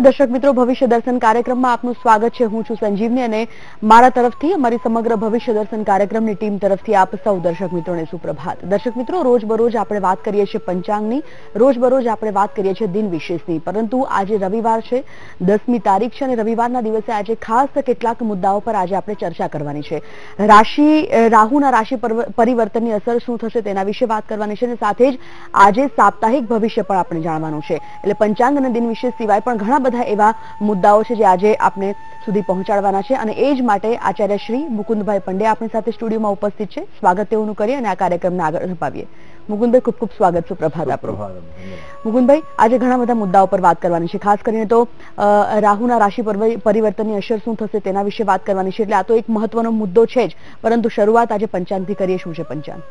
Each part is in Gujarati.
દર્શક મિત્રો, ભવિષ્ય દર્શન કાર્યક્રમમાં આપનું સ્વાગત છે. હું છું સંજીવની અને મારા તરફથી, અમારી સમગ્ર ભવિષ્ય દર્શન કાર્યક્રમની ટીમ તરફથી આપ સૌ દર્શક મિત્રોને સુપ્રભાત. દર્શક મિત્રો, રોજબરોજ આપણે વાત કરીએ છીએ પંચાંગની, રોજબરોજ આપણે વાત કરીએ છીએ દિન વિશેષની. પરંતુ આજે રવિવાર છે, દસમી તારીખ છે અને રવિવારના દિવસે આજે ખાસ કેટલાક મુદ્દાઓ પર આજે આપણે ચર્ચા કરવાની છે. રાશિ રાહુના રાશિ પરવ- પરિવર્તનની અસર શું થશે તેના વિશે વાત કરવાની છે અને સાથે જ આજે સાપ્તાહિક ભવિષ્ય પણ આપણે જાણવાનું છે. એટલે પંચાંગ અને દિન વિશેષ સિવાય પણ ઘણા બધા એવા મુદ્દાઓ છે જે આજે આપણે સુધી પહોંચાડવાના છે અને એ જ માટે આચાર્ય શ્રી મુકુંદભાઈ પંડે આપણી સાથે સ્ટુડિયોમાં ઉપસ્થિત છે. સ્વાગત તેઓનું કરીએ અને આ કાર્યક્રમને આગળ ધપાવીએ. મુકુંદભાઈ ખૂબ ખૂબ સ્વાગત સુપ્રભાત આપણું મુકુંદભાઈ આજે ઘણા બધા મુદ્દાઓ પર વાત કરવાની છે. ખાસ કરીને તો રાહુના રાશિ પરવ- પરિવર્તનની અસર શું થશે તેના વિશે વાત કરવાની છે. એટલે આ તો એક મહત્વનો મુદ્દો છે જ. પરંતુ શરૂઆત આજે પંચાંગથી કરીએ. શું છે પંચાંગ?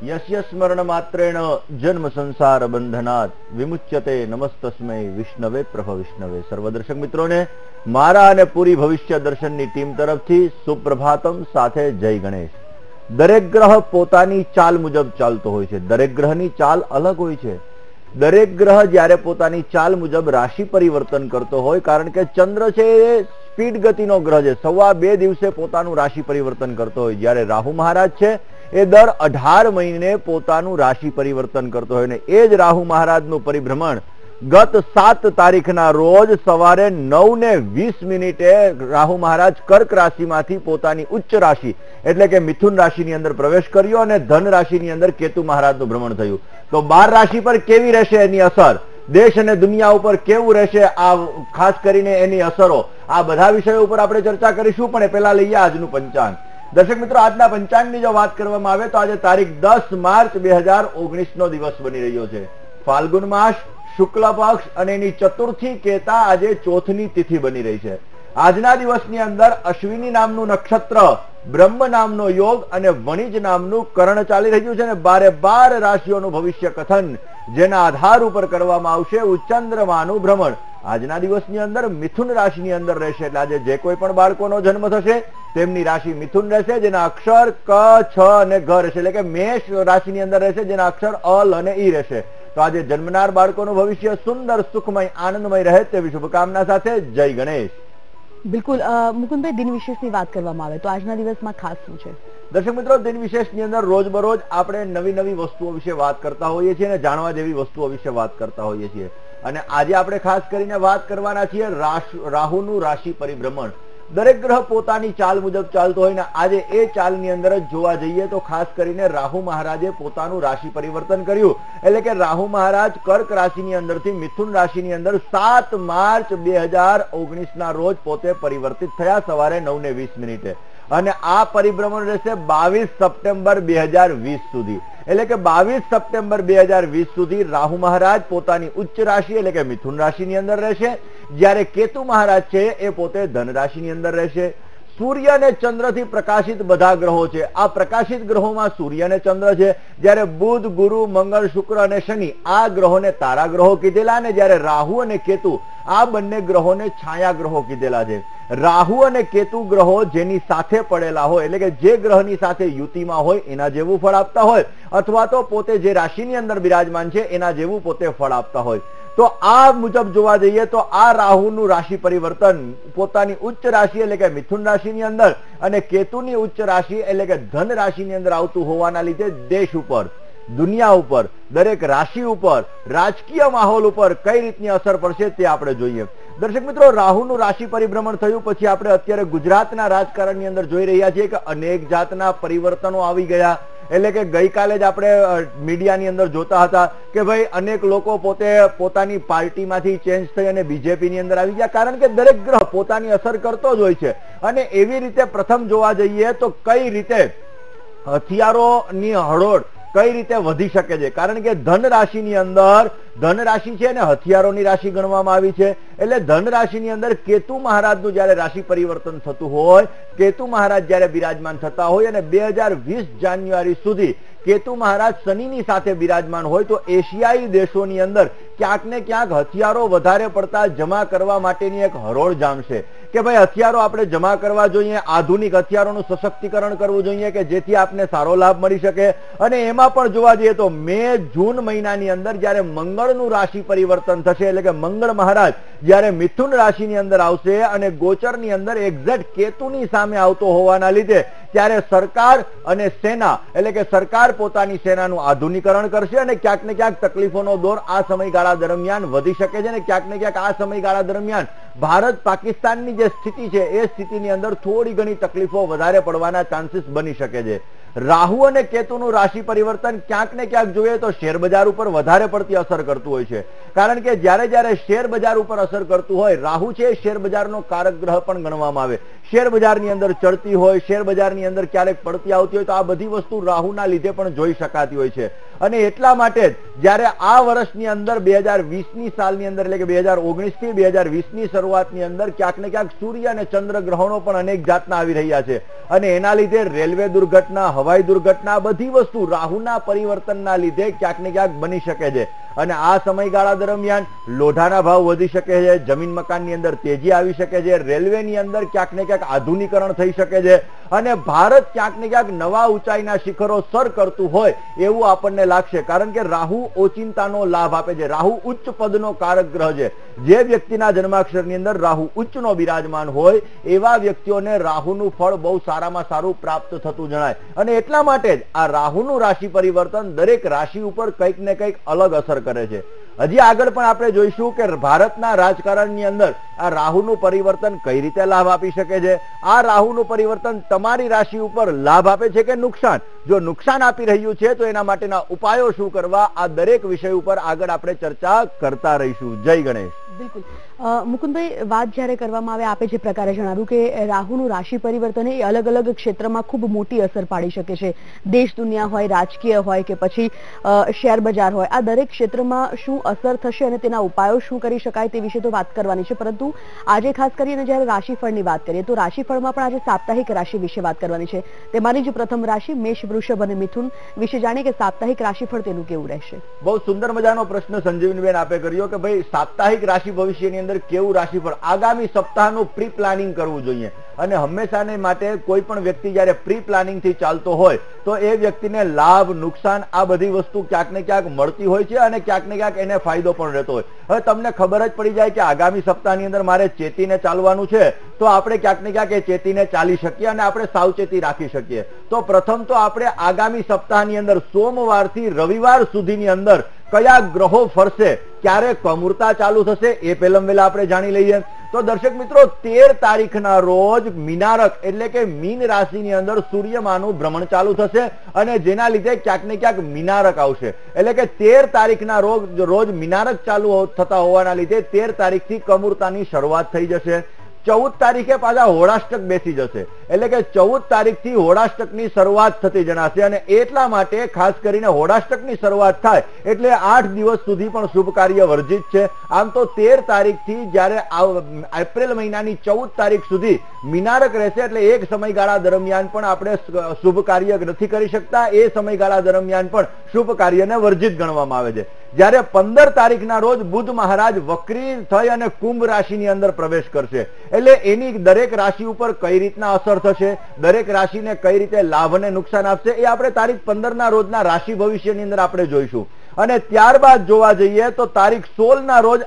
યસ્ય સ્મરણ માત્રેણ જન્મ સંસાર બંધનાત વિમુચ્યતે નમસ્તસ્મય વિષ્ણવે પ્રભ વિષ્ણવે સર્વદર્શક મિત્રોને મારા અને પૂરી ભવિષ્ય દર્શનની ટીમ તરફથી સુપ્રભાતમ સાથે જય ગણેશ દરેક ગ્રહ પોતાની ચાલ મુજબ ચાલતો હોય છે દરેક ગ્રહની ચાલ અલગ હોય છે દરેક ગ્રહ જ્યારે પોતાની ચાલ મુજબ રાશિ પરિવર્તન કરતો હોય કારણ કે ચંદ્ર છે એ સ્પીડ ગતિનો ગ્રહ છે સવા બે દિવસે પોતાનું રાશિ પરિવર્તન કરતો હોય જ્યારે રાહુ મહારાજ છે એ દર અઢાર મહિને પોતાનું રાશિ પરિવર્તન કરતો હોય ને એ જ રાહુ મહારાજનું પરિભ્રમણ ગત સાત તારીખના રોજ સવારે નવ ને વીસ મિનિટે રાહુ મહારાજ કર્ક રાશિમાંથી પોતાની ઉચ્ચ રાશિ એટલે કે મિથુન રાશિની અંદર પ્રવેશ કર્યો અને ધન રાશિની અંદર કેતુ મહારાજનું ભ્રમણ થયું. તો બાર રાશિ પર કેવી રહેશે એની અસર? દેશ અને દુનિયા ઉપર કેવું રહેશે? આ ખાસ કરીને એની અસરો. આ બધા વિષયો ઉપર આપણે ચર્ચા કરીશું, પણ એ પહેલા લઈએ આજનું પંચાંગ. દર્શક મિત્રો, આજના પંચાંગની જો વાત કરવામાં આવે તો આજે તારીખ દસ માર્ચ બે હજાર નો દિવસ બની રહ્યો છે. ફાલ્ગુન માસ, શુક્લ પક્ષ અને એની ચતુર્થી કેતા આજે ચોથની તિથિ બની રહી છે. આજના દિવસની અંદર અશ્વિની નામનું નક્ષત્ર, બ્રહ્મ નામનો યોગ અને વણિજ નામનું કરણ ચાલી રહ્યું છે અને બારે બાર રાશિઓનું ભવિષ્ય કથન જેના આધાર ઉપર કરવામાં આવશે ઉચ્ચંદ્રમાનું ભ્રમણ. આજના દિવસની અંદર મિથુન રાશિની અંદર રહેશે, એટલે આજે જે કોઈ પણ બાળકોનો જન્મ થશે, તેમની રાશિ મિથુન રહેશે, જેના અક્ષર ક, છ અને ઘ રહેશે. એટલે કે મેષ રાશિની અંદર રહેશે, જેના અક્ષર અલ અને ઈ રહેશે. તો આજે જન્મનાર બાળકોનું ભવિષ્ય સુંદર, સુખમય, આનંદમય રહે તેવી શુભકામના સાથે જય ગણેશ. બિલકુલ મુકુંદભાઈ, દિન વિશેષની વાત કરવામાં આવે તો આજના દિવસમાં ખાસ શું છે? દર્શક મિત્રો, દિન વિશેષની અંદર રોજ બરોજ આપણે નવી નવી વસ્તુઓ વિશે વાત કરતા હોઈએ છીએ અને જાણવા જેવી વસ્તુઓ વિશે વાત કરતા હોઈએ છીએ. અને આજે આપણે ખાસ કરીને વાત કરવાના છીએ રાહુનું રાશિ પરિભ્રમણ. દરેક ગ્રહ પોતાની ચાલ મુજબ ચાલતો હોય ને આજે એ ચાલની અંદર જ જોવા જઈએ તો ખાસ કરીને રાહુ મહારાજે પોતાનું રાશિ પરિવર્તન કર્યું. એટલે કે રાહુ મહારાજ કર્ક રાશિની અંદરથી મિથુન રાશિની અંદર સાત માર્ચ બે હજાર ના રોજ પોતે પરિવર્તિત થયા સવારે નવ ને વીસ મિનિટે. અને આ પરિભ્રમણ રહેશે બાવીસ સપ્ટેમ્બર બે સુધી. એટલે કે બાવીસ સપ્ટેમ્બર બે સુધી રાહુ મહારાજ પોતાની ઉચ્ચ રાશિ એટલે કે મિથુન રાશિની અંદર રહેશે. જ્યારે કેતુ મહારાજ છે એ પોતે ધન રાશિની અંદર રહેશે. સૂર્ય અને ચંદ્રથી પ્રકાશિત બધા ગ્રહો છે. આ પ્રકાશિત ગ્રહોમાં સૂર્ય અને ચંદ્ર છે. જ્યારે બુધ, ગુરુ, મંગળ, શુક્ર અને શનિ આ ગ્રહોને તારા ગ્રહો કીધેલા અને જ્યારે રાહુ અને કેતુ આ બંને ગ્રહોને છાયા ગ્રહો કીધેલા છે. રાહુ અને કેતુ ગ્રહો જેની સાથે પડેલા હોય, એટલે કે જે ગ્રહની સાથે યુતિમાં હોય, એના જેવું ફળ આપતા હોય, અથવા તો પોતે જે રાશિની અંદર બિરાજમાન છે, એના જેવું પોતે ફળ આપતા હોય. તો આ મુજબ જોવા જઈએ તો આ રાહુનું રાશિ પરિવર્તન પોતાની ઉચ્ચ રાશિ એટલે કે મિથુન રાશિની અંદર અને કેતુની ઉચ્ચ રાશિ એટલે કે ધન રાશિની અંદર આવતું હોવાના લીધે દેશ ઉપર, દુનિયા ઉપર, દરેક રાશિ ઉપર, રાજકીય માહોલ ઉપર કઈ રીતની અસર પડશે તે આપણે જોઈએ. દર્શક મિત્રો, રાહુનું રાશિ પરિભ્રમણ થયું, પછી આપણે અત્યારે ગુજરાતના રાજકારણની અંદર જોઈ રહ્યા છીએ કે અનેક જાતના પરિવર્તનો આવી ગયા. એટલે કે ગઈકાલે જ આપણે મીડિયાની અંદર જોતા હતા કે ભાઈ, અનેક લોકો પોતે પોતાની પાર્ટીમાંથી ચેન્જ થઈ અને બીજેપી ની અંદર આવી ગયા. કારણ કે દરેક ગ્રહ પોતાની અસર કરતો જ હોય છે. અને એવી રીતે પ્રથમ જોવા જઈએ તો કઈ રીતે હથિયારોની હળોળ કઈ રીતે વધી શકે છે? કારણ કે ધન રાશિની અંદર ધન રાશિ છે અને હથિયારોની રાશિ ગણવામાં આવી છે. એટલે ધન અંદર કેતુ મહારાજનું જ્યારે રાશિ પરિવર્તન થતું હોય, કેતુ મહારાજ જ્યારે બિરાજમાન થતા હોય અને બે જાન્યુઆરી સુધી કેતુ મહારાજ શનિની સાથે બિરાજમાન હોય, તો એશિયાઈ દેશોની અંદર ક્યાંક ને ક્યાંક હથિયારો વધારે પડતા જમા કરવા માટેની એક હરોળ જામશે કે ભાઈ હથિયારો આપણે જમા કરવા જોઈએ, આધુનિક હથિયારોનું સશક્તિકરણ કરવું જોઈએ કે જેથી આપને સારો લાભ મળી શકે. અને એમાં પણ જોવા જઈએ તો મે જૂન મહિનાની અંદર જ્યારે મંગળનું રાશિ પરિવર્તન થશે, એટલે કે મંગળ મહારાજ જ્યારે મિથુન રાશિની અંદર આવશે અને ગોચરની અંદર એક્ઝેક્ટ કેતુની સામે આવતો હોવાના લીધે ત્યારે સરકાર અને સેના, એટલે કે સરકાર પોતાની સેનાનું આધુનિકરણ કરશે અને ક્યાંક ને ક્યાંક તકલીફોનો દોર આ સમયગાળા દરમિયાન વધી શકે છે અને ક્યાંક ને ક્યાંક આ સમયગાળા દરમિયાન ભારત પાકિસ્તાનની જે સ્થિતિ છે, એ સ્થિતિની અંદર થોડી ઘણી તકલીફો વધારે પડવાના ચાન્સીસ બની શકે છે. રાહુ અને કેતુનું રાશિ પરિવર્તન ક્યાંક ને ક્યાંક જોઈએ તો શેર ઉપર વધારે પડતી અસર કરતું હોય છે. કારણ કે જ્યારે જ્યારે શેર બજાર ઉપર અસર કરતું હોય, રાહુ છે શેર બજારનો કારક ગ્રહ પણ ગણવામાં આવે. શેર બજારની અંદર ચડતી હોય, શેર બજારની અંદર ક્યારેક પડતી આવતી હોય તો આ બધી વસ્તુ રાહુના લીધે પણ જોઈ શકાતી હોય છે. અને એટલા માટે જ્યારે આ વર્ષની અંદર બે હજાર વીસની સાલની અંદર, એટલે કે બે હજાર ઓગણીસથી બે હજાર વીસની શરૂઆતની અંદર ક્યાંક ને ક્યાંક સૂર્ય અને ચંદ્ર ગ્રહણો પણ અનેક જાતના આવી રહ્યા છે. અને એના લીધે રેલવે દુર્ઘટના, હવાઈ દુર્ઘટના, બધી વસ્તુ રાહુના પરિવર્તનના લીધે ક્યાંક ને ક્યાંક બની શકે છે. અને આ સમયગાળા દરમિયાન લોઢાના ભાવ વધી શકે છે, જમીન મકાનની અંદર તેજી આવી શકે છે, રેલવેની અંદર ક્યાંક ને ક્યાંક આધુનિકરણ થઈ શકે છે અને ભારત ક્યાંક ને ક્યાંક નવા ઊંચાઈના શિખરો સર કરતું હોય એવું આપણને લાગશે. કારણ કે રાહુ ઓચિંતાનો લાભ આપે છે. રાહુ ઉચ્ચ પદનો કારક ગ્રહ છે. જે વ્યક્તિના જન્માક્ષરની અંદર રાહુ ઉચ્ચનો બિરાજમાન હોય, એવા વ્યક્તિઓને રાહુનું ફળ બહુ સારામાં સારું પ્રાપ્ત થતું જણાય. અને એટલા માટે જ આ રાહુનું રાશિ પરિવર્તન દરેક રાશિ ઉપર કંઈક ને કંઈક અલગ અસર કરે છે. હજી આગળ પણ આપણે જોઈશું કે ભારતના રાજકારણની અંદર આ રાહુનું પરિવર્તન કઈ રીતે લાભ આપી શકે છે? આ રાહુનું પરિવર્તન તમારી રાશિ ઉપર લાભ આપે છે કે નુકસાન? જો નુકસાન આપી રહ્યું છે, તો એના માટેના ઉપાયો શું કરવા? આ દરેક વિષય ઉપર આગળ આપણે ચર્ચા કરતા રહીશું. જય ગણેશ. બિલકુલ. મુકુંદભાઈ, વાત જ્યારે કરવામાં આવે આપે જે પ્રકારે જણાવ્યું કે રાહુનું રાશિ પરિવર્તન એ અલગ અલગ ક્ષેત્રમાં ખૂબ મોટી અસર પાડી શકે છે. દેશ, દુનિયા હોય, રાજકીય હોય કે પછી શેર બજાર હોય. આ દરેક ક્ષેત્રમાં શું અસર થશે અને તેના ઉપાયો શું કરી શકાય તે વિશે તો વાત કરવાની છે. પરંતુ આજે ખાસ કરીને જ્યારે રાશિફળની વાત કરીએ તો રાશિફળમાં પણ આજે સાપ્તાહિક રાશિ વિશે વાત કરવાની છે. તેમાંની જ પ્રથમ રાશિ મેષ, વૃષભ અને મિથુન વિશે જાણીએ કે સાપ્તાહિક રાશિફળ તેનું કેવું રહેશે? બહુ સુંદર મજાનો પ્રશ્ન સંજીવનીબેન આપે કર્યો કે ભાઈ, સાપ્તાહિક રાશિ ભવિષ્યની અંદર કેવું રાશિફળ આગામી સપ્તાહનું પ્રી પ્લાનિંગ કરવું જોઈએ. અને હંમેશાને માટે કોઈ પણ વ્યક્તિ જ્યારે પ્રી પ્લાનિંગથી ચાલતો હોય, તો એ વ્યક્તિને લાભ, નુકસાન આ બધી વસ્તુ ક્યાંક ને ક્યાંક મળતી હોય છે અને ક્યાંક ને ક્યાંક એને ફાયદો પણ રહેતો હોય. હવે તમને ખબર જ પડી જાય કે આગામી સપ્તાહની અંદર મારે ચેતીને ચાલવાનું છે, તો આપણે ક્યાંક ને ક્યાંક એ ચેતીને ચાલી શકીએ અને આપણે સાવચેતી રાખી શકીએ. તો પ્રથમ તો આપણે આગામી સપ્તાહની અંદર સોમવારથી રવિવાર સુધીની અંદર કયા ગ્રહો ફરશે, ક્યારે કમૂરતા ચાલુ થશે, એ પહેલા વેલા આપણે જાણી લઈએ. તો દર્શક મિત્રો, તેર તારીખના રોજ મીનારક એટલે કે મીન રાશિની અંદર સૂર્યમાનું ભ્રમણ ચાલુ થશે અને જેના લીધે ક્યાંક ને ક્યાંક મીનારક આવશે. એટલે કે તેર તારીખના રોજ રોજ મીનારક ચાલુ થતા હોવાના લીધે તેર તારીખથી કમૂરતાની શરૂઆત થઈ જશે. ચૌદ તારીખે પાછા હોળાષ્ટક બેસી જશે. એટલે કે ચૌદ તારીખથી હોળાષ્ટકની શરૂઆત થતી જણાશે અને એટલા માટે ખાસ કરીને હોળાષ્ટકની શરૂઆત થાય એટલે આઠ દિવસ સુધી પણ શુભ કાર્ય વર્જિત છે. આમ તો તેર તારીખથી જ્યારે એપ્રિલ મહિનાની ચૌદ તારીખ સુધી મિનારક રહેશે એટલે એક સમયગાળા દરમિયાન પણ આપણે શુભ કાર્ય નથી કરી શકતા. એ સમયગાળા દરમિયાન પણ શુભ કાર્યને વર્જિત ગણવામાં આવે છે. જ્યારે પંદર તારીખના રોજ બુધ મહારાજ વક્રી થઈ અને કુંભ રાશિની અંદર પ્રવેશ કરશે. એટલે એની દરેક રાશિ ઉપર કઈ રીતના અસર થશે, દરેક રાશિને કઈ રીતે લાભ અને નુકસાન આપશે, એ આપણે તારીખ પંદર ના રોજના રાશિ ભવિષ્યની અંદર આપણે જોઈશું. અને ત્યારબાદ જોવા જઈએ તો તારીખ સોળ ના રોજ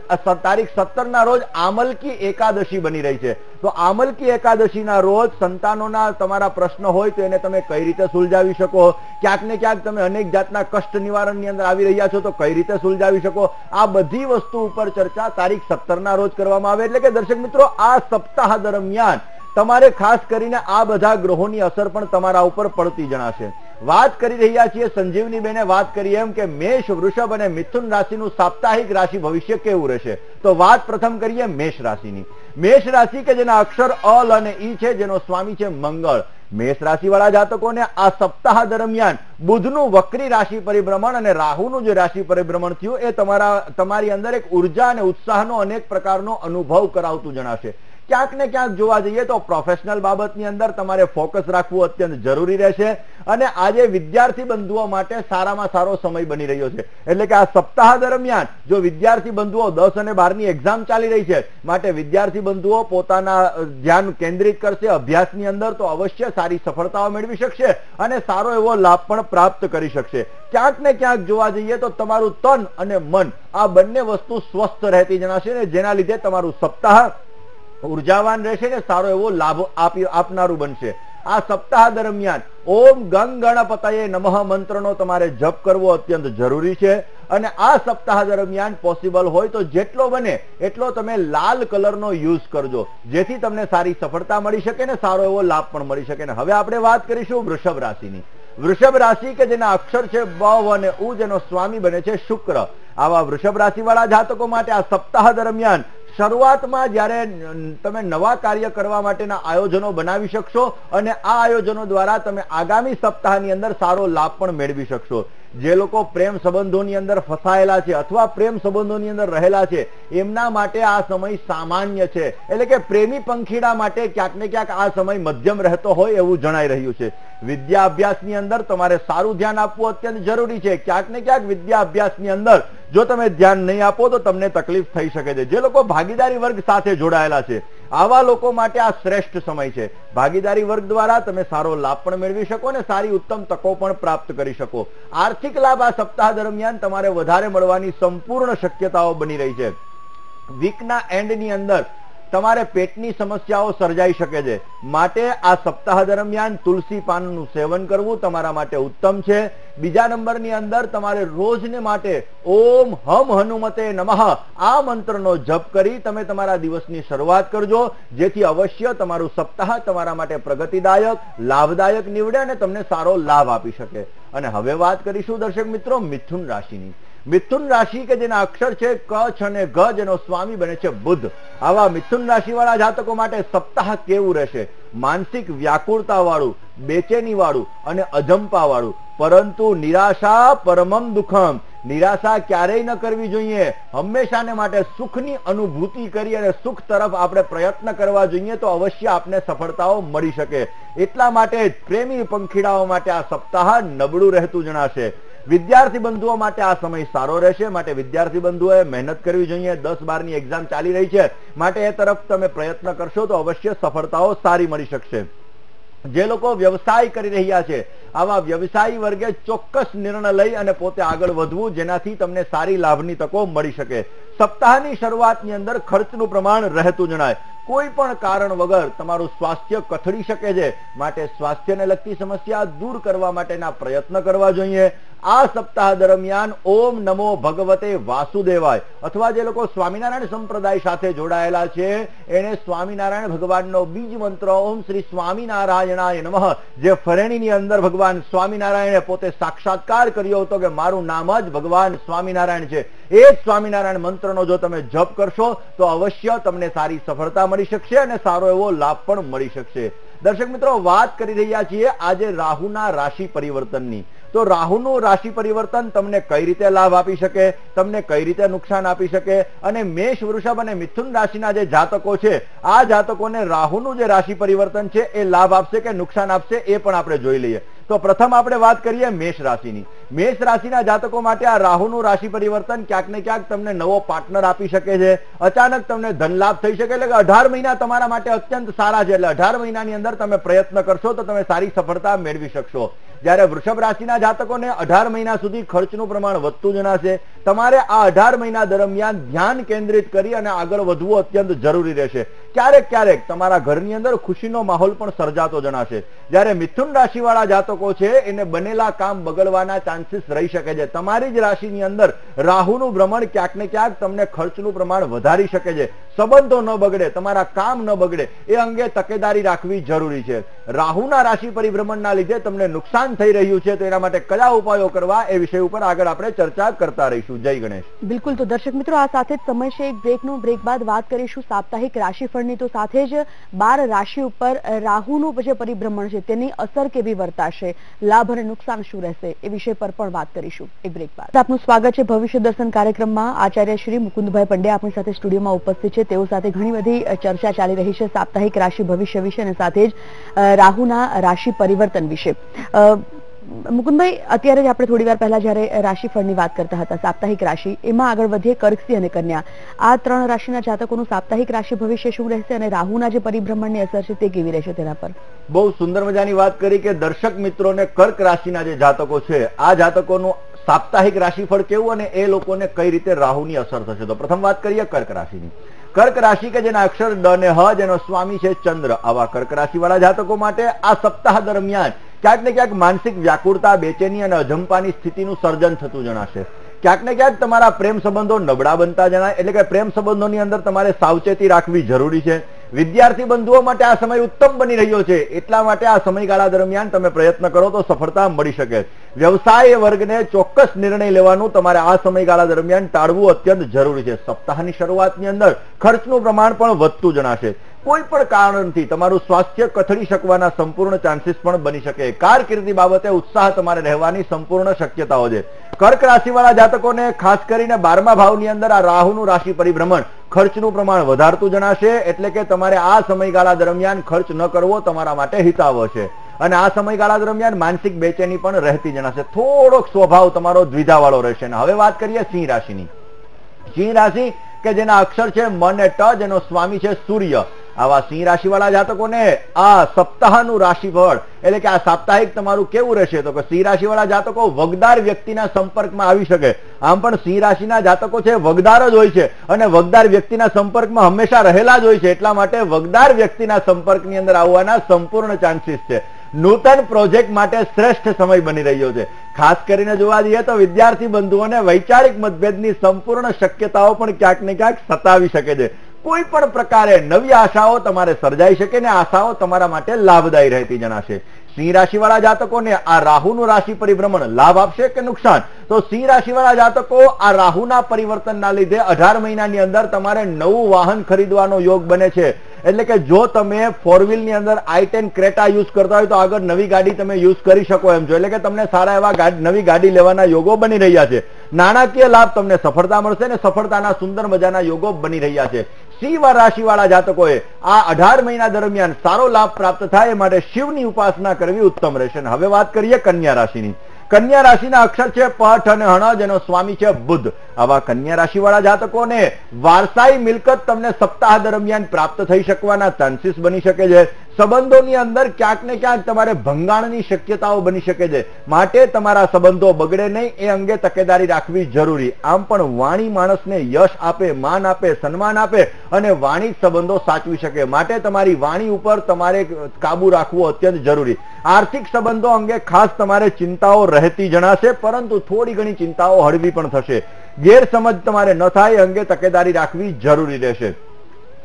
તારીખ સત્તર ના રોજ આમલકી એકાદશી બની રહી છે. તો આમલકી એકાદશીના રોજ સંતાનોના તમારા પ્રશ્ન હોય તો એને તમે કઈ રીતે સુલઝાવી શકો? ક્યાંક ને ક્યાંક તમે અનેક જાતના કષ્ટ નિવારણની અંદર આવી રહ્યા છો તો કઈ રીતે સુલઝાવી શકો? આ બધી વસ્તુ ઉપર ચર્ચા તારીખ સત્તર ના રોજ કરવામાં આવે. એટલે કે દર્શક મિત્રો, આ સપ્તાહ દરમિયાન તમારે ખાસ કરીને આ બધા ગ્રહોની અસર પણ તમારા ઉપર પડતી જણાશે. વાત કરી રહ્યા છીએ સંજીવની બેને વાત કરી એમ કે મેષ, વૃષભ અને મિથુન રાશિનું સાપ્તાહિક રાશિ ભવિષ્ય કેવું રહેશે? તો વાત પ્રથમ કરીએ મેષ રાશિની. મેષ રાશિ કે જેના અક્ષર અલ અને ઈ છે, જેનો સ્વામી છે મંગળ. મેષ રાશિ વાળા જાતકોને આ સપ્તાહ દરમિયાન બુધનું વક્રી રાશિ પરિભ્રમણ અને રાહુનું જે રાશિ પરિભ્રમણ થયું, એ તમારા, તમારી અંદર એક ઊર્જા અને ઉત્સાહનો અનેક પ્રકારનો અનુભવ કરાવતું જણાશે. ક્યાંક ને ક્યાંક જોવા જઈએ તો પ્રોફેશનલ બાબતની અંદર તમારે ફોકસ રાખવું અત્યંત જરૂરી રહેશે અને આજે વિદ્યાર્થી બંધુઓ માટે સારામાં સારો સમય બની રહ્યો છે. એટલે કે આ સપ્તાહ દરમિયાન જો વિદ્યાર્થી બંધુઓ દસ અને બારની એક્ઝામ ચાલી રહી છે, માટે વિદ્યાર્થી બંધુઓ પોતાના ધ્યાન કેન્દ્રિત કરશે, અભ્યાસની અંદર તો અવશ્ય સારી સફળતાઓ મેળવી શકશે અને સારો એવો લાભ પણ પ્રાપ્ત કરી શકશે. ક્યાંક ને ક્યાંક જોવા જઈએ તો તમારું તન અને મન આ બંને વસ્તુ સ્વસ્થ રહેતી જણાશે ને જેના લીધે તમારું સપ્તાહ ઉર્જાવાન રહેશે ને સારો એવો લાભ આપનારું બનશે. આ સપ્તાહ દરમિયાન ઓમ ગંગ ગણપતયે નમઃ મંત્રનો તમારે જપ કરવો અત્યંત જરૂરી છે. અને આ સપ્તાહ દરમિયાન પોસિબલ હોય તો જેટલો બને એટલો તમે લાલ કલરનો યુઝ કરજો. જેથી તમને સારી સફળતા મળી શકે ને સારો એવો લાભ પણ મળી શકે ને. હવે આપણે વાત કરીશું વૃષભ રાશિની. વૃષભ રાશિ કે જેના અક્ષર છે બ અને ઉ, જેનો સ્વામી બને છે શુક્ર. આવા વૃષભ રાશિ વાળા જાતકો માટે આ સપ્તાહ દરમિયાન શરૂઆતમાં જ્યારે તમે નવા કાર્ય કરવા માટેના આયોજનો બનાવી શકશો અને આ આયોજનો દ્વારા તમે આગામી સપ્તાહની અંદર સારો લાભ પણ મેળવી શકશો. જે લોકો પ્રેમ સંબંધોની અંદર ફસાયેલા છે અથવા પ્રેમ સંબંધોની અંદર રહેલા છે, એમના માટે આ સમય સામાન્ય છે. એટલે કે પ્રેમી પંખીડા માટે ક્યાંક ને ક્યાંક આ સમય મધ્યમ રહેતો હોય એવું જણાઈ રહ્યું છે. વિદ્યા અભ્યાસની અંદર તમારે સારું ધ્યાન આપવું અત્યંત જરૂરી છે. ક્યાંક ને ક્યાંક વિદ્યા અભ્યાસની અંદર જો તમે ધ્યાન નહીં આપો તો તમને તકલીફ થઈ શકે છે. જે લોકો ભાગીદારી વર્ગ સાથે જોડાયેલા છે આવા લોકો માટે આ શ્રેષ્ઠ સમય છે. ભાગીદારી વર્ગ દ્વારા તમે સારો લાભ પણ મેળવી શકો અને સારી ઉત્તમ તકો પણ પ્રાપ્ત કરી શકો. આર્થિક લાભ આ સપ્તાહ દરમિયાન તમારે વધારે મળવાની સંપૂર્ણ શક્યતાઓ બની રહી છે. વીકના એન્ડની અંદર તમારે પેટની સમસ્યાઓ સર્જાઈ શકે છે. માટે આ સપ્તાહ દરમિયાન તુલસી પાનનું સેવન કરવું તમારા માટે ઉત્તમ છે. બીજા નંબરની અંદર તમારે રોજને માટે ઓમ હમ હનુમતે નમઃ આ મંત્રનો જપ કરી તમે તમારા દિવસની શરૂઆત કરજો. જેથી અવશ્ય તમારું સપ્તાહ તમારા માટે પ્રગતિદાયક, લાભદાયક નીવડે અને તમને સારો લાભ આપી શકે. અને હવે વાત કરીશું દર્શક મિત્રો મિથુન રાશિની. મિથુન રાશિ કે જેના અક્ષર છે કચ્છ અને ગ, જેનો સ્વામી બને છે બુદ્ધ આવા મિથુન રાશિ વાળા જાતકો માટે સપ્તાહ કેવું રહેશે? માનસિક વ્યાકુળતા વાળું બેચેની વાળું અને અજંપા વાળું પરંતુ નિરાશા પરમમ દુઃખમ. નિરાશા ક્યારેય ન કરવી જોઈએ. હંમેશાને માટે સુખની અનુભૂતિ કરી અને સુખ તરફ આપણે પ્રયત્ન કરવા જોઈએ તો અવશ્ય આપને સફળતાઓ મળી શકે. એટલા માટે પ્રેમી પંખીડાઓ માટે આ સપ્તાહ નબળું રહેતું જણાશે. વિદ્યાર્થી બંધુઓ માટે આ સમય સારો રહેશે, માટે વિદ્યાર્થી બંધુઓએ મહેનત કરવી જોઈએ, દસ બારની એક્ઝામ ચાલી રહી છે, માટે એ તરફ તમે પ્રયત્ન કરશો તો અવશ્ય સફળતાઓ સારી મળી શકશે. જે લોકો વ્યવસાય કરી રહ્યા છે, આવા વ્યવસાયી વર્ગે ચોક્કસ નિર્ણય લઈ અને પોતે આગળ વધવું, જેનાથી તમને સારી લાભની તકો મળી શકે. સપ્તાહની શરૂઆતની અંદર ખર્ચનું પ્રમાણ રહેતું જણાય. કોઈ પણ કારણ વગર તમારું સ્વાસ્થ્ય કથળી શકે છે, માટે સ્વાસ્થ્યને લગતી સમસ્યા દૂર કરવા માટેના પ્રયત્ન કરવા જોઈએ. આ સપ્તાહ દરમિયાન ઓમ નમો ભગવતે વાસુદેવાય, અથવા જે લોકો સ્વામિનારાયણ સંપ્રદાય સાથે જોડાયેલા છે, એને સ્વામિનારાયણ ભગવાનનો બીજ મંત્ર ઓમ શ્રી સ્વામિનારાયણાય નમઃ, જે ફરેણીની અંદર ભગવાન સ્વામિનારાયણે પોતે સાક્ષાત્કાર કર્યો હતો કે મારું નામ જ ભગવાન સ્વામિનારાયણ છે. એ જ સ્વામિનારાયણ મંત્રનો જો તમે જપ કરશો, તો અવશ્ય તમને સારી સફળતા મળી શકશે અને સારો એવો લાભ પણ મળી શકશે. દર્શક મિત્રો, વાત કરી રહ્યા છીએ આજે રાહુના રાશિ પરિવર્તનની. તો રાહુનું રાશિ પરિવર્તન તમને કઈ રીતે લાભ આપી શકે, તમને કઈ રીતે નુકસાન આપી શકે, અને મેષ, વૃષભ અને મિથુન રાશિના જે જાતકો છે, આ જાતકોને રાહુનું જે રાશિ પરિવર્તન છે, એ લાભ આપશે કે નુકસાન આપશે એ પણ આપણે જોઈ લઈએ. તો પ્રથમ આપણે વાત કરીએ મેષ રાશિની. મેષ રાશિના જાતકો માટે આ રાહુનું રાશિ પરિવર્તન ક્યાંક ને ક્યાંક તમને નવો પાર્ટનર આપી શકે છે. અચાનક તમને ધન લાભ થઈ શકે એટલે અઢાર મહિના તમારા માટે અત્યંત સારા છે એટલે અઢાર મહિનાની અંદર તમે પ્રયત્ન કરશો તો તમે સારી સફળતા મેળવી શકશો. જ્યારે વૃષભ રાશિના જાતકોને અઢાર મહિના સુધી ખર્ચનું પ્રમાણ વધતું જણાશે. તમારે આ અઢાર મહિના દરમિયાન ધ્યાન કેન્દ્રિત કરી અને આગળ વધવું અત્યંત જરૂરી રહેશે. ક્યારેક ક્યારેક તમારા ઘરની અંદર ખુશીનો માહોલ પણ સર્જાતો જણાશે. જ્યારે મિથુન રાશિ વાળા જાતકો છે, એને બનેલા કામ બગડવાના ચાન્સીસ રહી શકે છે. તમારી જ રાશિની અંદર રાહુનું ભ્રમણ ક્યાંક ને ક્યાંક તમને ખર્ચનું પ્રમાણ વધારી શકે છે. સંબંધો ન બગડે, તમારા કામ ન બગડે, એ અંગે તકેદારી રાખવી જરૂરી છે. રાહુના રાશિ પરિભ્રમણના લીધે તમને નુકસાન થઈ રહ્યું છે, તો એના માટે કયા ઉપાયો કરવા એ વિષય ઉપર આગળ આપણે ચર્ચા કરતા રહીશું. જય ગણેશ. બિલકુલ, તો દર્શક મિત્રો, આ સાથે જ સમય છે, એક બ્રેકનું બ્રેક બાદ વાત કરીશું સાપ્તાહિક રાશિફળની, તો સાથે જ બાર રાશિ ઉપર રાહુનું જે પરિભ્રમણ છે, તેની અસર કેવી વર્તાશે? લાભ અને નુકસાન શું રહેશે? એ વિષય પર પણ વાત કરીશું. એક બ્રેક બાદ. આપનું સ્વાગત છે ભવિષ્ય દર્શન કાર્યક્રમમાં. આચાર્ય શ્રી મુકુંદભાઈ પંડ્યા આપણી સાથે સ્ટુડિયોમાં ઉપસ્થિત છે. તેઓ સાથે ઘણી બધી ચર્ચા ચાલી રહી છે સાપ્તાહિક રાશિ ભવિષ્ય વિશે અને સાથે જ. રાહુના રાશિ પરિવર્તન વિશે. મુકુંદભાઈ, અત્યારે જ આપણે થોડી વાર પહેલા જયારે રાશિફળની વાત કરતા હતા, સાપ્તાહિક રાશિ, એમાં આગળ વધીએ કર્કસી અને કન્યા. આ ત્રણ રાશિના જાતકોનું સાપ્તાહિક રાશિ ભવિષ્ય શું રહેશે અને રાહુના જે પરિભ્રમણની અસર છે તે કેવી રહેશે તેના પર? બહુ સુંદર મજાની વાત કરી કે દર્શક મિત્રોને કર્ક રાશિના જે જાતકો છે, આ જાતકોનું સાપ્તાહિક રાશિફળ કેવું અને એ લોકોને કઈ રીતે રાહુની અસર થશે? તો પ્રથમ વાત કરીએ કર્ક રાશિની. કર્ક રાશિ કે જેના અક્ષર ડ ને હ જેનો સ્વામી છે ચંદ્ર. આવા કર્ક રાશિ વાળા જાતકો માટે આ સપ્તાહ દરમિયાન ક્યાંક ને ક્યાંક માનસિક વ્યાકુળતા, બેચેની અને અજંપાની સ્થિતિનું સર્જન થતું જણાશે. ક્યાંક ને ક્યાંક તમારા પ્રેમ સંબંધો નબળા બનતા જણાય. એટલે કે પ્રેમ સંબંધોની અંદર તમારે સાવચેતી રાખવી જરૂરી છે. વિદ્યાર્થી બંધુઓ માટે આ સમય ઉત્તમ બની રહ્યો છે. એટલા માટે આ સમયગાળા દરમિયાન તમે પ્રયત્ન કરો તો સફળતા મળી શકે. વ્યવસાય વર્ગને ચોક્કસ નિર્ણય લેવાનું તમારે આ સમયગાળા દરમિયાન ટાળવું અત્યંત જરૂરી છે. સપ્તાહની શરૂઆતની અંદર ખર્ચનું પ્રમાણ પણ વધતું જણાશે. કોઈ પણ કારણથી તમારું સ્વાસ્થ્ય કથળી શકવાના સંપૂર્ણ ચાન્સીસ પણ બની શકે. કારકિર્દી બાબતે ઉત્સાહ તમારે રહેવાની સંપૂર્ણ શક્યતાઓ છે. કર્ક રાશિવાળા જાતકોને ખાસ કરીને બારમા ભાવની અંદર આ રાહુનું રાશિ પરિભ્રમણ ખર્ચનું પ્રમાણ વધારતું જણાશે એટલે કે તમારે આ સમયગાળા દરમિયાન ખર્ચ ન કરવો તમારા માટે હિતાવ છે. અને આ સમયગાળા દરમિયાન માનસિક બેચેની પણ રહેતી જણાશે. થોડોક સ્વભાવ તમારો દ્વિધાવાળો રહેશે. અને હવે વાત કરીએ સિંહ રાશિની. સિંહ રાશિ કે જેના અક્ષર છે મન એ ટ જેનો સ્વામી છે સૂર્ય. આવા સિંહ રાશિ વાળા જાતકોને આ સપ્તાહનું રાશિફળ. એટલે કે આ સાપ્તાહિક તમારું કેવું રહેશે? તો કે સિંહ રાશિ વાળા જાતકો વગદાર વ્યક્તિના સંપર્કમાં આવી શકે. આમ પણ સિંહ રાશિના જાતકો છે વગદાર જ હોય છે. અને વગદાર વ્યક્તિના સંપર્કમાં હંમેશા રહેલા જ હોય છે. એટલા માટે વગદાર વ્યક્તિના સંપર્કની અંદર આવવાના સંપૂર્ણ ચાન્સીસ છે. નૂતન પ્રોજેક્ટ માટે શ્રેષ્ઠ સમય બની રહ્યો છે. ખાસ કરીને જોવા જઈએ તો વિદ્યાર્થી બંધુઓને વૈચારિક મતભેદની સંપૂર્ણ શક્યતાઓ પણ ક્યાંક ને ક્યાંક સતાવી શકે છે. કોઈ પણ પ્રકારે નવી આશાઓ તમારે સર્જાઈ શકે ને આશાઓ તમારા માટે લાભદાયી રહેતી જણાશે. સિંહ રાશિ વાળા જાતકોને આ રાહુનું રાશિ પરિભ્રમણ લાભ આપશે કે નુકસાન? તો સિંહ રાશિ વાળા જાતકો આ રાહુના પરિવર્તનના લીધે અઢાર મહિનાની અંદર તમારે નવું વાહન ખરીદવાનો યોગ બને છે. એટલે કે જો તમે ફોર વ્હીલની અંદર આઈ ટેન ક્રેટા યુઝ કરતા હોય તો આગળ નવી ગાડી તમે યુઝ કરી શકો એમ છો. એટલે કે તમને સારા એવા નવી ગાડી લેવાના યોગો બની રહ્યા છે. નાણાકીય લાભ તમને સફળતા મળશે અને સફળતાના સુંદર મજાના યોગો બની રહ્યા છે. સિંહ રાશિ જાતકોએ આ અઢાર મહિના દરમિયાન સારો લાભ પ્રાપ્ત થાય એ માટે શિવની ઉપાસના કરવી ઉત્તમ રહેશે. હવે વાત કરીએ કન્યા રાશિની. કન્યા રાશિના અક્ષર છે પઠ અને હણ, જેનો સ્વામી છે બુદ્ધ આવા કન્યા રાશિ વાળા જાતકોને વારસાઈ મિલકત તમને સપ્તાહ દરમિયાન પ્રાપ્ત થઈ શકવાના ચાન્સીસ બની શકે છે. સંબંધોની અંદર ક્યાંક ને ક્યાંક તમારે ભંગાણની શક્યતાઓ બની શકે છે. માટે તમારા સંબંધો બગડે નહીં, એ અંગે તકેદારી રાખવી જરૂરી. આમ પણ વાણી માણસને યશ આપે, માન આપે, સન્માન આપે અને વાણી સંબંધો સાચવી શકે. માટે તમારી વાણી ઉપર તમારે કાબુ રાખવો અત્યંત જરૂરી. આર્થિક સંબંધો અંગે ખાસ તમારે ચિંતાઓ રહેતી જણાશે, પરંતુ થોડી ઘણી ચિંતાઓ હળવી પણ થશે. ગેરસમજ તમારે ન થાય અંગે તકેદારી રાખવી જરૂરી રહેશે.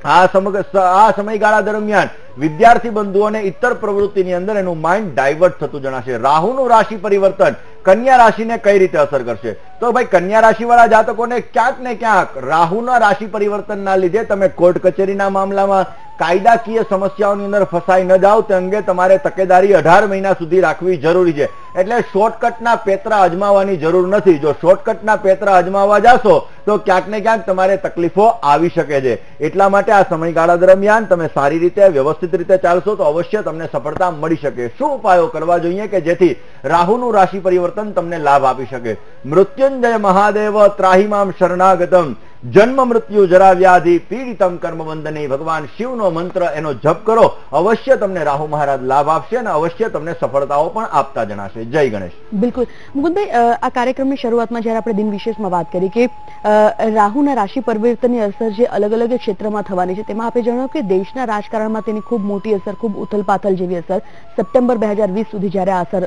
આ સમગ્ર આ સમયગાળા દરમિયાન વિદ્યાર્થી બંધુઓને ઇતર પ્રવૃત્તિની અંદર એનું માઇન્ડ ડાયવર્ટ થતું જણાશે. રાહુનું રાશિ પરિવર્તન કન્યા રાશિને કઈ રીતે અસર કરશે? તો ભાઈ, કન્યા રાશિ વાળા જાતકોને ક્યાંક ને ક્યાંક રાહુના રાશિ પરિવર્તનના લીધે તમે કોર્ટ કચેરીના મામલામાં કાયદાકીય સમસ્યાઓની અંદર ફસાઈ ન જાઓ, તે અંગે તમારે તકેદારી અઢાર મહિના સુધી રાખવી જરૂરી છે. એટલે શોર્ટકટના પેતરા અજમાવવાની જરૂર નથી. જો શોર્ટકટના પેતરા અજમાવવા જાશો, તો ક્યાંક ને ક્યાંક તમારે તકલીફો આવી શકે છે. એટલા માટે આ સમયગાળા દરમિયાન તમે સારી રીતે, વ્યવસ્થિત રીતે ચાલશો તો અવશ્ય તમને સફળતા મળી શકે. શું ઉપાયો કરવા જોઈએ કે જેથી રાહુનું રાશિ પરિવર્તન તમને લાભ આપી શકે? મૃત્યુંજય મહાદેવ ત્રાહિમામ શરણાગતમ. જન્મ મૃત્યુ જરા વ્યાધિ પીડિતમ કર્મ વંદને ભગવાન શિવનો મંત્ર, એનો જપ કરો. અવશ્ય તમને રાહુ મહારાજ લાભ આપશે અને અવશ્ય તમને સફળતાઓ પણ આપતા જણાશે. જય ગણેશ. બિલકુલ. મુકુદભાઈ આ કાર્યક્રમની શરૂઆતમાં જ્યારે આપણે દિન વિશેષમાં વાત કરી કે રાહુના રાશિ પરિવર્તનની અસર જે અલગ અલગ ક્ષેત્રમાં થવાની છે, તેમાં આપણે જણાવ્યું કે દેશના રાજકારણમાં તેની ખૂબ મોટી અસર, ખૂબ ઉથલપાથલ જેવી અસર સપ્ટેમ્બર બે સુધી જ્યારે અસર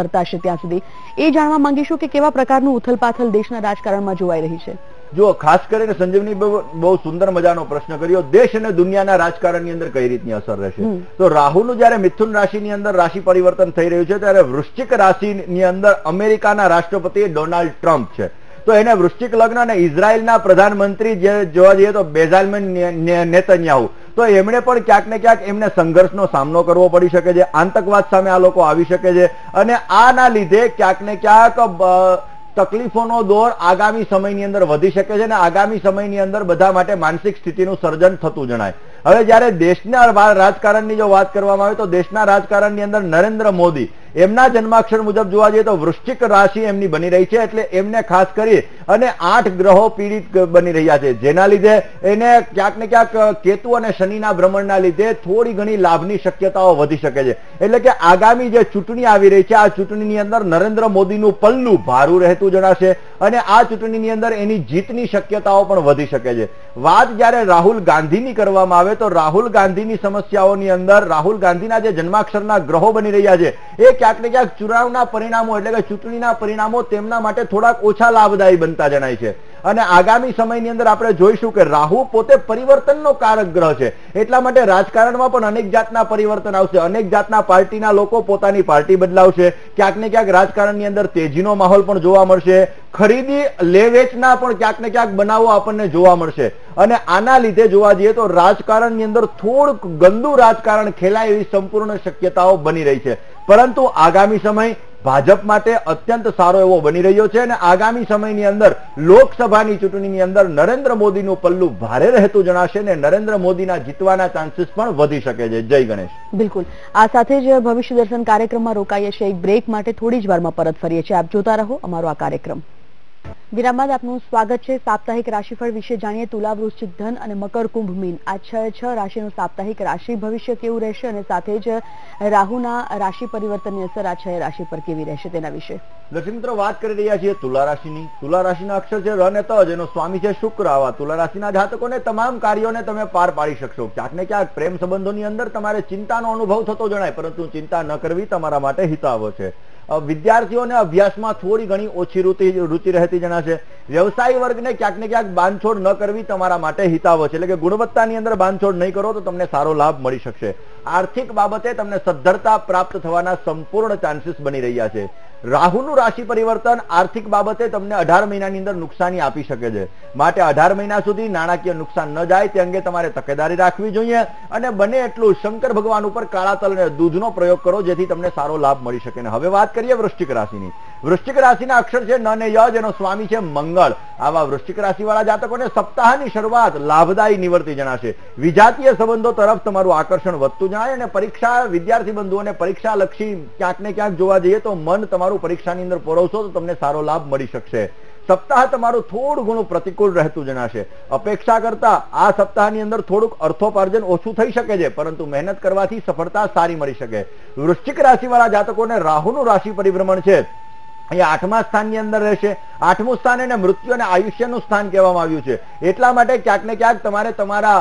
વર્તાશે ત્યાં સુધી. એ જાણવા માંગીશું કે કેવા પ્રકારનું ઉથલપાથલ દેશના રાજકારણમાં જોવાઈ રહી છે? જો ખાસ કરીને સંજીવની બહુ સુંદર મજાનો પ્રશ્ન કર્યો દેશ અને દુનિયાના રાજકારણની અંદર કઈ રીતની અસર રહેશે. તો રાહુનું જ્યારે મિથુન રાશિની અંદર રાશિ પરિવર્તન થઈ રહ્યું છે ત્યારે વૃશ્ચિક રાશિની અંદર અમેરિકાના રાષ્ટ્રપતિ ડોનાલ્ડ ટ્રમ્પ છે. તો એને વૃશ્ચિક લગ્ન અને ઇઝરાયલના પ્રધાનમંત્રી જે જોવા જઈએ તો બેઝાલમેન નેતન્યાહુ. તો એમણે પણ ક્યાંક ને ક્યાંક એમને સંઘર્ષનો સામનો કરવો પડી શકે છે આતંકવાદ સામે આ લોકો આવી શકે છે. અને આના લીધે ક્યાંક ને ક્યાંક તકલીફોનો દોર આગામી સમયની અંદર વધી શકે છે અને આગામી સમયની અંદર બધા માટે માનસિક સ્થિતિનું સર્જન થતું જણાય. હવે જયારે દેશના રાજકારણની જો વાત કરવામાં આવે તો દેશના રાજકારણની અંદર નરેન્દ્ર મોદી એમના જન્માક્ષર મુજબ જોવા જઈએ તો વૃશ્ચિક રાશિ એમની બની રહી છે એટલે એમને ખાસ કરી અને આઠ ગ્રહો પીડિત બની રહ્યા છે. જેના લીધે એને ક્યાંક ને ક્યાંક કેતુ અને શનિના ભ્રમણના લીધે થોડી ઘણી લાભની શક્યતાઓ વધી શકે છે. એટલે કે આગામી જે ચૂંટણી આવી રહી છે, આ ચૂંટણીની અંદર નરેન્દ્ર મોદીનું પલ્લું ભારું રહેતું જણાશે અને આ ચૂંટણીની અંદર એની જીતની શક્યતાઓ પણ વધી શકે છે. વાત જયારે રાહુલ ગાંધીની કરવામાં આવે તો રાહુલ ગાંધીની સમસ્યાઓની અંદર રાહુલ ગાંધીના જે જન્માક્ષરના ગ્રહો બની રહ્યા છે, એ ક્યાંક ને ક્યાંક ચુનાવના પરિણામો એટલે કે ચૂંટણીના પરિણામો તેમના માટે થોડાક ઓછા લાભદાયી બનતા જણાય છે. અને આગામી સમયની અંદર આપણે જોઈશું કે રાહુ પોતે પરિવર્તનનો કારક ગ્રહ છે. એટલા માટે રાજકારણમાં પણ અનેક જાતના પરિવર્તન આવશે. અનેક જાતના પાર્ટીના લોકો પોતાની પાર્ટી બદલાવશે. ક્યાંક ને ક્યાંક રાજકારણની અંદર તેજીનો માહોલ પણ જોવા મળશે. ખરીદી લેવેચના પણ ક્યાંક ને ક્યાંક બનાવો આપણને જોવા મળશે. અને આના લીધે જોવા જઈએ તો રાજકારણની અંદર થોડુંક ગંદુ રાજકારણ ખેલાય એવી સંપૂર્ણ શક્યતાઓ બની રહી છે. પરંતુ આગામી સમય ભાજપ માટે અત્યંત સારો એવો બની રહ્યો છે અને આગામી સમયની અંદર લોકસભાની ચૂંટણીની અંદર નરેન્દ્ર મોદીનું પલ્લું ભારે રહેતું જણાશે અને નરેન્દ્ર મોદીના જીતવાના ચાન્સીસ પણ વધી શકે છે. જય ગણેશ. બિલકુલ. આ સાથે જ ભવિષ્ય દર્શન કાર્યક્રમમાં રોકાઈએ છીએ. એક બ્રેક માટે થોડી જ વારમાં પરત ફરીએ છીએ. આપ જોતા રહો અમારો આ કાર્યક્રમ. વિરામ બાદ આપનું સ્વાગત છે. સાપ્તાહિક રાશિફળ વિશે જાણીએ તુલા વૃશ્ચિક ધન અને મકર કુંભ મીન. આ છ છ રાશિનું સાપ્તાહિક રાશિ ભવિષ્ય કેવું રહેશે અને સાથે જ રાહુના રાશિ પરિવર્તનની અસર આ છ રાશિ પર કેવી રહેશે તેના વિશે. દર્શક મિત્રો વાત કરી રહ્યા છીએ તુલા રાશિની. તુલા રાશિના અક્ષર છે ર ત, જેનો સ્વામી છે શુક્ર. આવા તુલા રાશિના જાતકોને તમામ કાર્યોને તમે પાર પાડી શકશો. ક્યાંક ને ક્યાંક પ્રેમ સંબંધોની અંદર તમારે ચિંતાનો અનુભવ થતો જણાય, પરંતુ ચિંતા ન કરવી તમારા માટે હિતાવ છે. વિદ્યાર્થીઓને અભ્યાસમાં થોડી ઘણી ઓછી રુચિ રહેતી જણાશે. વ્યવસાયી વર્ગને ક્યાંક ને ક્યાંક બાંધછોડ ન કરવી તમારા માટે હિતાવ છે. એટલે કે ગુણવત્તાની અંદર બાંધછોડ નહીં કરો તો તમને સારો લાભ મળી શકશે. આર્થિક બાબતે તમને સદ્ધરતા પ્રાપ્ત થવાના સંપૂર્ણ ચાન્સીસ બની રહ્યા છે. રાહુનું રાશિ પરિવર્તન આર્થિક બાબતે તમને અઢાર મહિનાની અંદર નુકસાની આપી શકે છે. માટે અઢાર મહિના સુધી નાણાકીય નુકસાન ન જાય, તે અંગે તમારે તકેદારી રાખવી જોઈએ અને બને એટલું શંકર ભગવાન ઉપર કાળા તલ અને દૂધનો પ્રયોગ કરો, જેથી તમને સારો લાભ મળી શકે. હવે વાત કરીએ વૃશ્ચિક રાશિની. વૃશ્ચિક રાશિના અક્ષર છે ન ને ય, જેનો સ્વામી છે મંગળ. આવા વૃશ્ચિક રાશિ વાળા જાતકોને સપ્તાહની શરૂઆત લાભદાયી નિવર્તી જણાશે. વિજાતીય સંબંધો તરફ તમારું આકર્ષણ વધતું જણાય અને પરીક્ષા વિદ્યાર્થી બંધુઓને પરીક્ષા લક્ષી ક્યાંક ને ક્યાંક જોવા જઈએ તો મન તમારું પરીક્ષાની અંદર પરોવશો તો તમને સારો લાભ મળી શકશે. સપ્તાહ તમારું થોડું ઘણું પ્રતિકૂળ રહેતું જણાશે. અપેક્ષા કરતા આ સપ્તાહની અંદર થોડુંક અર્થોપાર્જન ઓછું થઈ શકે છે, પરંતુ મહેનત કરવાથી સફળતા સારી મળી શકે. વૃશ્ચિક રાશિવાળા જાતકોને રાહુનું રાશિ પરિભ્રમણ છે. અહીંયા આઠમા સ્થાનની અંદર રહેશે. આઠમું સ્થાન એને મૃત્યુ અને આયુષ્યનું સ્થાન કહેવામાં આવ્યું છે. એટલા માટે ક્યાંક ને ક્યાંક તમારે તમારા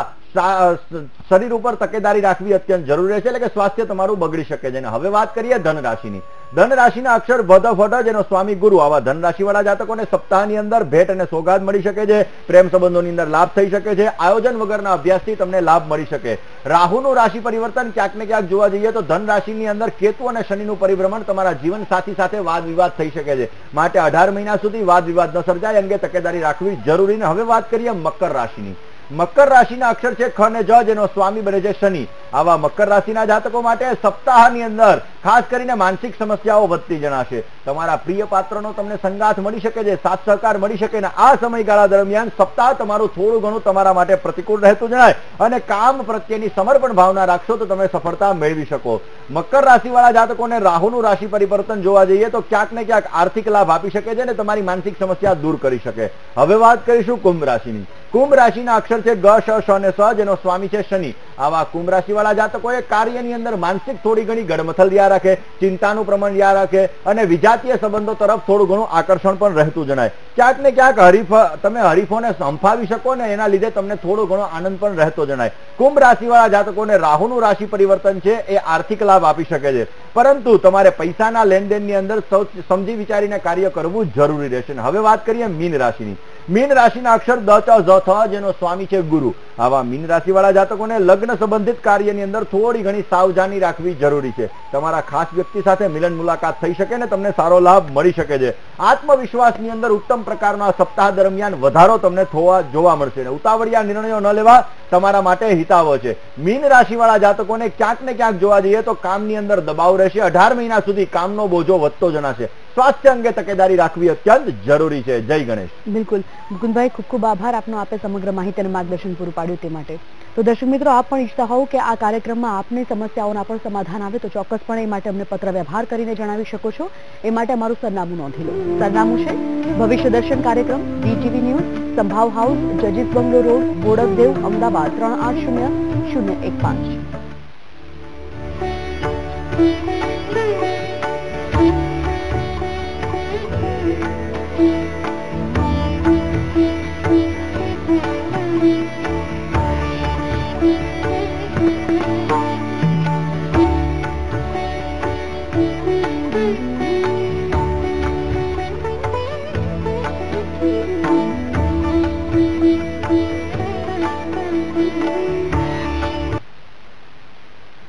શરીર ઉપર તકેદારી રાખવી અત્યંત જરૂરી રહેશે, એટલે કે સ્વાસ્થ્ય તમારું બગડી શકે છે. હવે વાત કરીએ ધન રાશિની ધન રાશિના અક્ષર ભદ ફટ જેનો સ્વામી ગુરુ. આવા ધનરાશિવાળા જાતકોને સપ્તાહની અંદર ભેટ અને સોગાદ મળી શકે છે, પ્રેમ સંબંધોની અંદર લાભ થઈ શકે છે, આયોજન વગરના અભ્યાસથી તમને લાભ મળી શકે. રાહુનું રાશિ પરિવર્તન ક્યાંક ને ક્યાંક જોવા જઈએ તો ધન રાશિની અંદર કેતુ અને શનિનું પરિભ્રમણ તમારા જીવન સાથી સાથે વાદ વિવાદ થઈ શકે છે. માટે અઢાર મહિના સુધી વાદ વિવાદ ન સર્જાય અંગે તકેદારી રાખવી જરૂરી હવે વાત કરીએ મકર રાશિની. મકર રાશિના અક્ષર છે ખ ને જ, જેનો સ્વામી બને છે શનિ. આવા મકર રાશિના જાતકો માટે સપ્તાહની અંદર ખાસ કરીને માનસિક સમસ્યાઓ વધતી જણાશે. તમારા પ્રિય પાત્રનો તમને સંગાથ મળી શકે છે, સાથ સહકાર મળી શકે ને આ સમયગાળા દરમિયાન સપ્તાહ તમારું થોડું ઘણું તમારા માટે પ્રતિકૂળ રહેતું જણાય અને કામ પ્રત્યેની સમર્પણ ભાવના રાખશો તો તમે સફળતા મેળવી શકો. મકર રાશિવાળા જાતકોને રાહુનું રાશિ પરિવર્તન જોવા જઈએ તો ક્યાંક ને ક્યાંક આર્થિક લાભ આપી શકે છે ને તમારી માનસિક સમસ્યા દૂર કરી શકે. હવે વાત કરીશું કુંભ રાશિની. કુંભ રાશિના અક્ષર છે ગ, શ શ અને સ, જેનો સ્વામી છે શનિ. આવા કુંભ રાશિવાળા જાતકોએ કાર્યની અંદર માનસિક થોડી ઘણી ગડમથલ યા રાખે, ચિંતાનું પ્રમાણ યા રાખે અને વિજાતીય સંબંધો તરફ થોડું ઘણું આકર્ષણ પણ રહેતું જણાય. ક્યાંક ને ક્યાંક હરીફ, તમે હરીફોને સંભાવી શકો ને એના લીધે તમને થોડો ઘણો આનંદ પણ રહેતો જણાય. કુંભ રાશિવાળા જાતકોને રાહુનું રાશિ પરિવર્તન છે એ આર્થિક લાભ આપી શકે છે. પરંતુ તમારે પૈસાના લેનદેનની અંદર સમજી વિચારીને કાર્ય કરવું જરૂરી રહેશે હવે વાત કરીએ મીન રાશિની. મીન રાશિના અક્ષર દ ચ જેનો સ્વામી છે ગુરુ. આવા મીન રાશિવાળા જાતકોને લગ્ન સંબંધિત કાર્યની અંદર થોડી ઘણી સાવધાની રાખવી જરૂરી છે. તમારા ખાસ વ્યક્તિ સાથે મિલન મુલાકાત થઈ શકે ને તમને સારો લાભ મળી શકે છે. આત્મવિશ્વાસની અંદર ઉત્તમ પ્રકારનો સપ્તાહ દરમિયાન વધારો તમને થવા જોવા મળશે ને ઉતાવળિયા નિર્ણયો ન લેવા તમારા માટે હિતાવો છે. મીન રાશિવાળા જાતકોને ક્યાંક ને ક્યાંક જોવા જઈએ તો કામની અંદર દબાવ રહેશે. અઢાર મહિના સુધી કામનો બોજો વધતો જણાશે. સ્વાસ્થ્ય અંગે તકેદારી રાખવી અત્યંત જરૂરી છે. જય ગણેશ. બિલકુલ. મુકુંદભાઈ, ખૂબ ખૂબ આભાર આપનો આપે સમગ્ર માહિતી અને માર્ગદર્શન પૂરું તે માટે. તો દર્શક મિત્રો, આપ પણ ઈચ્છતા હોવ કે આ કાર્યક્રમમાં આપની સમસ્યાઓના પણ સમાધાન આવે, તો ચોક્કસપણે એ માટે અમને પત્ર વ્યવહાર કરીને જણાવી શકો છો. એ માટે અમારું સરનામું નોંધી લો. સરનામું છે ભવિષ્ય દર્શન કાર્યક્રમ બીટીવી ન્યૂઝ, સંભાવ હાઉસ જજીસ બંગલો રોડ બોડકદેવ અમદાવાદ, ત્રણ આઠ શૂન્ય શૂન્ય એક પાંચ.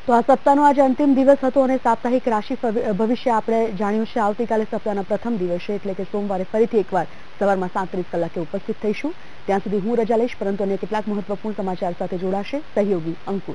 તો આ સપ્તાહનો આજે અંતિમ દિવસ હતો અને સાપ્તાહિક રાશિ ભવિષ્ય આપણે જાણ્યું છે. આવતીકાલે સપ્તાહના પ્રથમ દિવસે એટલે કે સોમવારે ફરીથી એકવાર સવારમાં સાંત્રીસ કલાકે ઉપસ્થિત થઈશું. ત્યાં સુધી હું રજા લઈશ, પરંતુ અન્ય કેટલાક મહત્વપૂર્ણ સમાચાર સાથે જોડાશે. સહયોગી અંકુર.